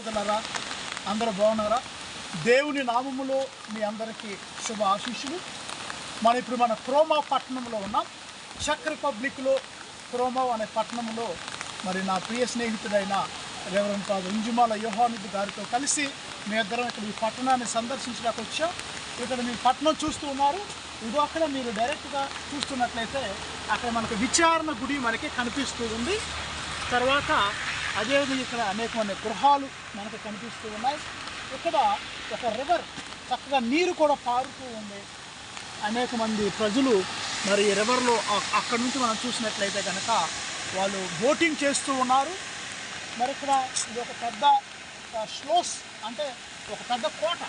సహోదరులరా అందరూ బాగున్నారా? దేవుని నామములో మీ అందరికీ శుభ ఆశీస్సులు. మనం ఇప్పుడు మన క్రోమా పట్టణంలో ఉన్నాం. చెక్ రిపబ్లిక్లో క్రోమా అనే పట్టణంలో మరి నా ప్రియ స్నేహితుడైన రెవరెంట్ కాదు ఇంజుమాల యోహానిధి గారితో కలిసి మీ ఇద్దరం ఇక్కడ ఈ పట్టణాన్ని సందర్శించడానికి వచ్చాం. ఇక్కడ మీ పట్టణం చూస్తూ ఉన్నారు. ఇదో అక్కడ మీరు డైరెక్ట్గా చూస్తున్నట్లయితే అక్కడ మనకు విచారణ గుడి మనకి కనిపిస్తూ ఉంది. తర్వాత అదేవిధంగా ఇక్కడ అనేకమైన గృహాలు మనకు కనిపిస్తూ ఉన్నాయి. ఇక్కడ ఒక రివర్ చక్కగా నీరు కూడా పారుతూ ఉంది. అనేక మంది ప్రజలు మరి ఈ రివర్లో అక్కడ అక్కడి నుంచి మనం చూసినట్లయితే కనుక వాళ్ళు బోటింగ్ చేస్తూ ఉన్నారు. మరి ఇక్కడ ఇది ఒక పెద్ద స్లోస్ అంటే ఒక పెద్ద కోట.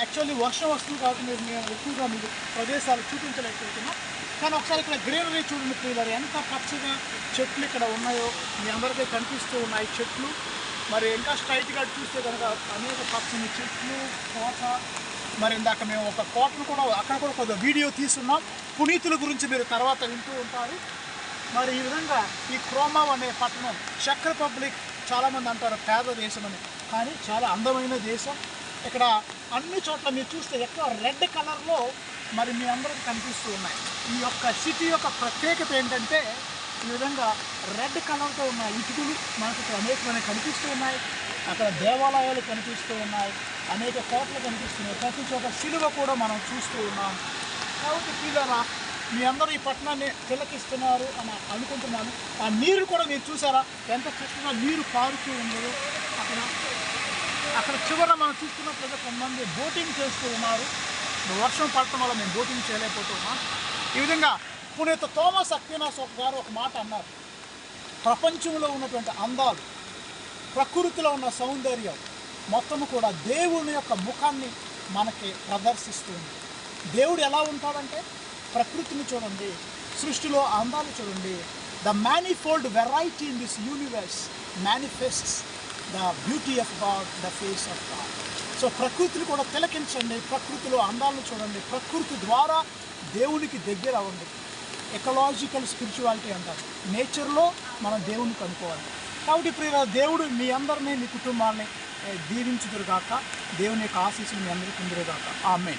యాక్చువల్లీ వర్షం వస్తుంది కాబట్టి మీరు మేము ఎక్కువగా మీకు ప్రదేశాలు చూపించలేకపోతున్నాం. కానీ ఒకసారి ఇక్కడ గ్రీనరీ చూడండి ప్రియులర్ ఎంత పచ్చగా చెట్లు ఇక్కడ ఉన్నాయో మీ అందరికీ కనిపిస్తూ ఉన్నాయి చెట్లు. మరి ఇంకా స్ట్రైట్గా చూస్తే కనుక అనేక పచ్చని చెట్లు కోట మరి ఇందాక మేము ఒక కోటను కూడా అక్కడ కూడా కొద్దిగా వీడియో తీసున్నాం పునీతుల గురించి మీరు తర్వాత వింటూ ఉంటారు. మరి ఈ విధంగా ఈ క్రోమా అనే పట్టణం చెక్ రిపబ్లిక్ చాలామంది అంటారు పేద దేశం అని. కానీ చాలా అందమైన దేశం. ఇక్కడ అన్ని చోట్ల మీరు చూస్తే ఎక్కువ రెడ్ కలర్లో మరి మీ అందరికి కనిపిస్తూ ఉన్నాయి. ఈ యొక్క సిటీ యొక్క ప్రత్యేకత ఏంటంటే ఈ విధంగా రెడ్ కలర్తో ఉన్న ఇటుకలు మనకు ఇక్కడ అనేకమైన కనిపిస్తూ ఉన్నాయి. అక్కడ దేవాలయాలు కనిపిస్తూ ఉన్నాయి. అనేక కోటలు కనిపిస్తున్నాయి. ప్రతి చోట సిలువ కూడా మనం చూస్తూ ఉన్నాం. కాబట్టి పిల్లరా మీ అందరూ ఈ పట్టణాన్ని తిలకిస్తున్నారు అని అనుకుంటున్నాను. ఆ నీరు కూడా మీరు చూసారా? ఎంత చక్కగా నీరు పారుతూ ఉండదు అక్కడ అక్కడ చివర మనం చూస్తున్నట్లయితే కొంతమంది బోటింగ్ చేస్తూ ఉన్నారు. వర్షం పడటం వల్ల మేము బోటింగ్ చేయలేకపోతున్నాం. ఈ విధంగా పునీత థోమస్ అక్వినాస్ ఒక గారు ఒక మాట అన్నారు. ప్రపంచంలో ఉన్నటువంటి అందాలు ప్రకృతిలో ఉన్న సౌందర్యం మొత్తము కూడా దేవుని యొక్క ముఖాన్ని మనకి ప్రదర్శిస్తుంది. దేవుడు ఎలా ఉంటాడంటే ప్రకృతిని చూడండి సృష్టిలో అందాలు చూడండి. The manifold variety in this universe manifests the beauty of God the face of God so ప్రకృతిని కూడా తిలకించండి ప్రకృతిలో అందాలను చూడండి ప్రకృతి ద్వారా దేవునికి దగ్గర అవ్వండి ఎకలాజికల్ స్పిరిచువాలిటీ అంటారు. నేచర్లో మనం దేవుని కనుక్కోవాలి. కాబట్టి ప్రియ దేవుడు మీ అందరినీ మీ కుటుంబాన్ని దీవించుదురుగాక. దేవుని యొక్క ఆశీస్సులు మీ అందరికీ ఉందిరుగాక. ఆమె